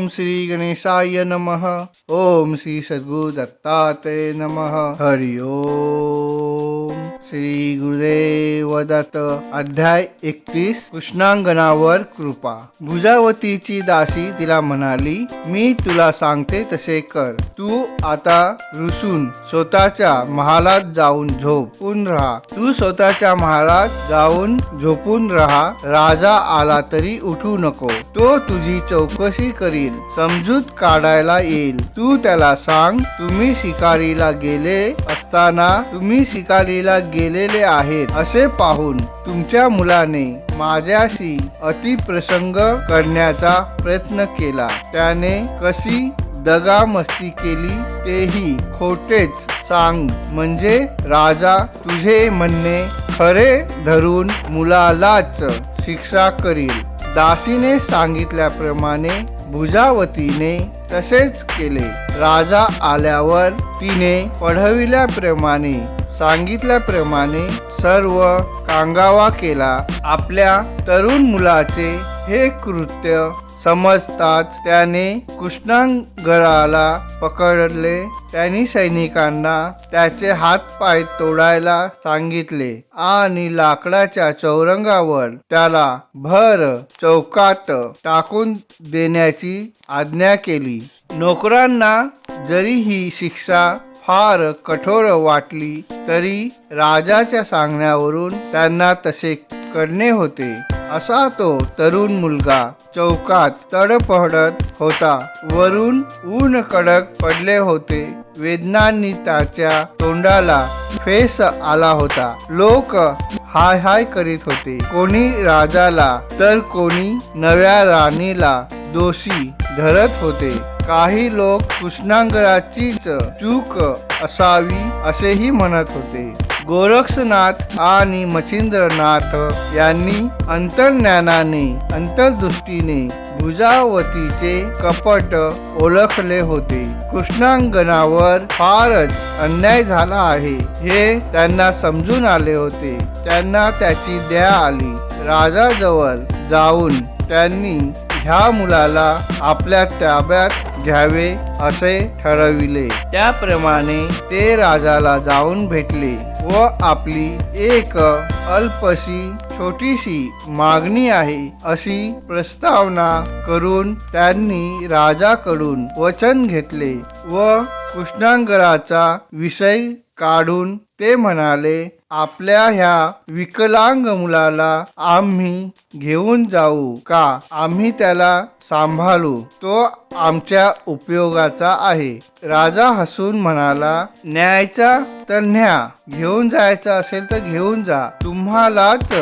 ओम श्री गणेशाय नमः. ओम श्री सद्गुदत्ताते नम नमः. हरि ओम. श्री गुरुदेव दत्त अध्याय एकतीस कृष्णांगणावर कृपा. भुजावतीची दासी तिला म्हणाली मी तुला सांगते तसे कर. तू आता रुसून स्वतःच्या महालात जाऊन झोपून राहा. तू स्वतःच्या महालात जाऊन झोपून राहा. राजा आला तरी उठू नको. तो तुझी चौकशी करील. समजूत काढायला येईल. तू त्याला सांग तुम्ही शिकारीला गेले असताना तुम्ही शिकारीला गेलेले आहेत असे पाहून तुमच्या मुलाने माझ्याशी अतिप्रसंग करण्याचा प्रयत्न केला. त्याने कशी दगा मस्ती केली तेही खोटेच सांग. म्हणजे राजा तुझे म्हणणे खरे धरून मुलालाच शिक्षा करील. दासीने सांगितल्याप्रमाणे भुजावतीने तसेच केले. राजा आल्यावर तिने पढविल्याप्रमाणे सांगितल्याप्रमाणे सर्व कांगावा केला. आपल्या तरुण मुलाचे हे कृत्य समजताच त्याने कृष्णांगराला पकडले. त्यांनी सैनिकांना त्याचे हात पाय तोडायला सांगितले आणि लाकडाच्या चौरंगावर त्याला भर चौकात टाकून देण्याची आज्ञा केली. नोकरांना जरी ही शिक्षा फार कठोर वाटली तरी राजाच्या सांगण्यावरून त्यांना तसे करणे होते. असा तो तरुण मुलगा चौकात तडपडत होता. वरून ऊन कडक पडले होते. वेदनांनी त्याच्या तोंडाला फेस आला होता. लोक हाय हाय करीत होते. कोणी राजाला तर कोणी नव्या राणीला दोषी धरत होते. काही लोक कृष्णांगराचीच चूक असावी असेही म्हणत होते. गोरक्षनाथ आणि मच्छिंद्रनाथ यांनी अंतर्ज्ञानाने अंतर्दृष्टीने भुजावतीचे कपट ओळखले होते. कृष्णांगणावर फारच अन्याय झाला आहे हे त्यांना समजून आले होते. त्यांना त्याची दया आली. राजाजवळ जाऊन त्यांनी ह्या मुलाला आपल्या ताब्यात घ्यावे असे ठरविले. त्याप्रमाणे ते राजाला जाऊन भेटले. व आपली एक अल्पशी छोटीशी मागणी आहे अशी प्रस्तावना करून त्यांनी राजाकडून वचन घेतले व कृष्णांगराचा विषय काढून ते म्हणाले आपल्या ह्या विकलांग मुलाला आम्ही घेऊन जाऊ का? आम्ही त्याला सांभाळू. तो आमच्या उपयोगाचा आहे. राजा हसून म्हणाला न्यायचा तर न्या. घेऊन जायचा असेल तर घेऊन जा. तुम्हालाच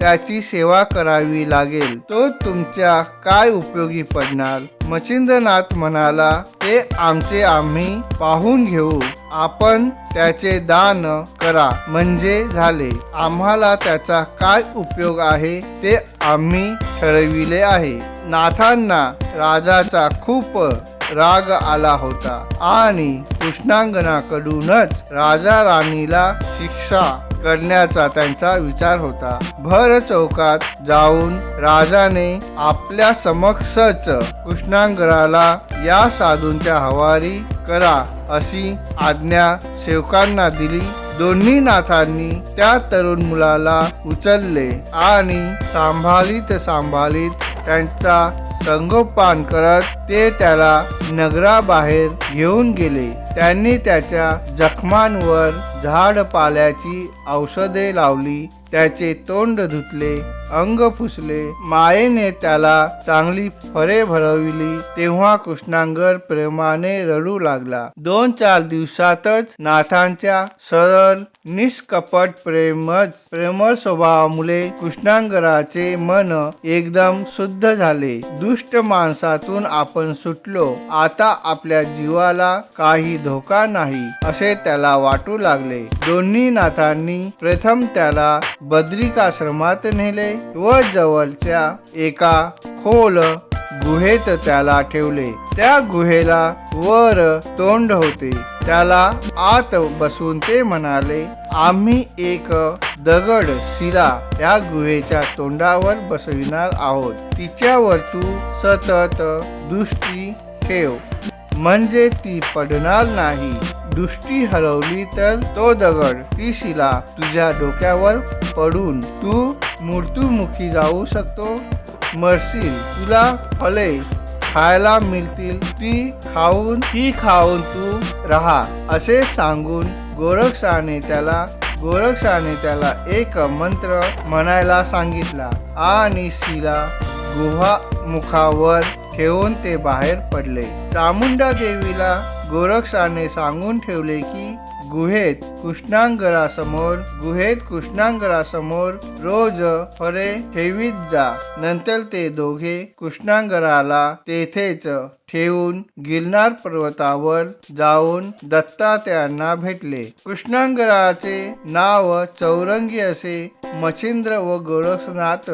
त्याची सेवा करावी लागेल. तो तुमच्या काय उपयोगी पडणार? मच्छिंद्रनाथ म्हणाला ते आमचे आम्ही पाहून घेऊ. आपण त्याचे दान करा. म्हणजे झाले. आम्हाला त्याचा काय उपयोग आहे ते आम्ही ठरविले आहे. नाथांना राजाचा खूप राग आला होता आणि कृष्णांगणाकडूनच राजा राणीला शिक्षा करण्याचा त्यांचा विचार होता. भर चौकात जाऊन राजाने आपल्या समक्षच कृष्णांगराला या साधूंच्या हवारी करा अशी आज्ञा सेवकांना दिली. दोन्ही नाथांनी त्या तरुण मुलाला उचलले आणि सांभाळीत सांभाळीत त्यांचा संगोपान करत ते त्याला नगराबाहेर घेऊन गेले. त्यांनी त्याच्या जखमांवर झाड पाल्याची औषधे लावली. त्याचे तोंड धुतले अंग पुसले मायेने त्याला चांगली फळे भरविली. तेव्हा कृष्णांगर प्रेमाने रडू लागला. दोन चार दिवसातच नाथांच्या सरळ निष्कपट प्रेमच प्रेमळ स्वभावामुळे कृष्णांगराचे मन एकदम शुद्ध झाले. दुष्ट माणसातून आपण सुटलो. आता आपल्या जीवाला काही धोका नाही असे त्याला वाटू लागले. दोन्ही नाथांनी प्रथम त्याला बद्रिकाश्रमात नेले व जवळच्या एका खोल गुहेत त्याला ठेवले. त्या गुहेला वर तोंड होते. त्याला आत बसून ते म्हणाले आम्ही एक दगड शिला या गुहेच्या तोंडावर बसविणार आहोत. तिच्यावर तू सतत दृष्टी ठेव. म्हणजे ती पडणार नाही. दृष्टी हरवली तर तो दगड ती शिला तुझ्या डोक्यावर पडून तू मृत्यूमुखी जाऊ शकतो. मरशील तुला फले खायला मिळतील ती खाऊन ती खाऊन तू राहा असे सांगून गोरक्षाने त्याला गोरक्षाने त्याला एक मंत्र म्हणायला सांगितला. आणि शिला गुहा मुखावर ठेवून ते बाहेर पडले. चामुंडा देवीला गोरक्षाने सांगून ठेवले की गुहेत कृष्णांगरासमोर गुहेत कृष्णांगरासमोर रोज फळे ठेवीत जा. नंतर ते दोघे कृष्णांगराला तेथेच ठेवून गिरनार पर्वतावर जाऊन दत्तात्यांना भेटले. कृष्णांगराचे नाव चौरंगी असे मच्छिंद्र व गोरखनाथ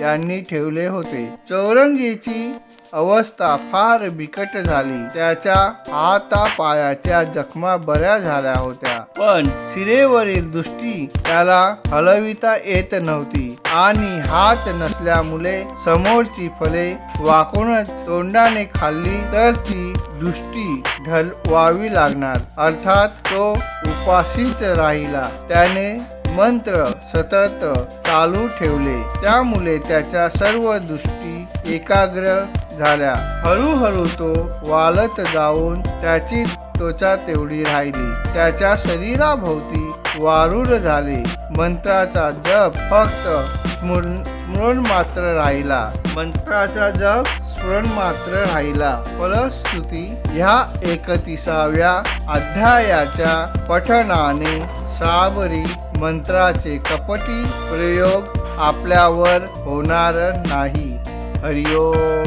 यांनी ठेवले होते. चौरंगीची अवस्था फार बिकट झाली. त्याच्या हाता पायाच्या जखमा बऱ्या झाल्या होत्या. पण शिरेवरील दृष्टी त्याला हलविता येत नव्हती आणि हात नसल्यामुळे समोरची फळे वाकूनच तोंडाने खाल्ली तर ती दृष्टी ढलवावी लागणार. अर्थात तो उपाशीच राहिला. त्याने मंत्र सतत चालू ठेवले. त्यामुळे त्याच्या सर्व दृष्टी एकाग्र झाल्या हळूहळू तो वालत जाऊन त्याची त्वचा तेवढी राहिली. त्याच्या शरीराभोवती वारूढ झाले. मंत्राचा जप फक्त स्मरण मात्र राहिला. मंत्राचा जप स्मरण मात्र राहिला. फलश्रुती ह्या एकतीसाव्या अध्यायाच्या पठनाने साबरी मंत्राचे कपटी प्रयोग आपल्यावर होणार नाही. हरिओम.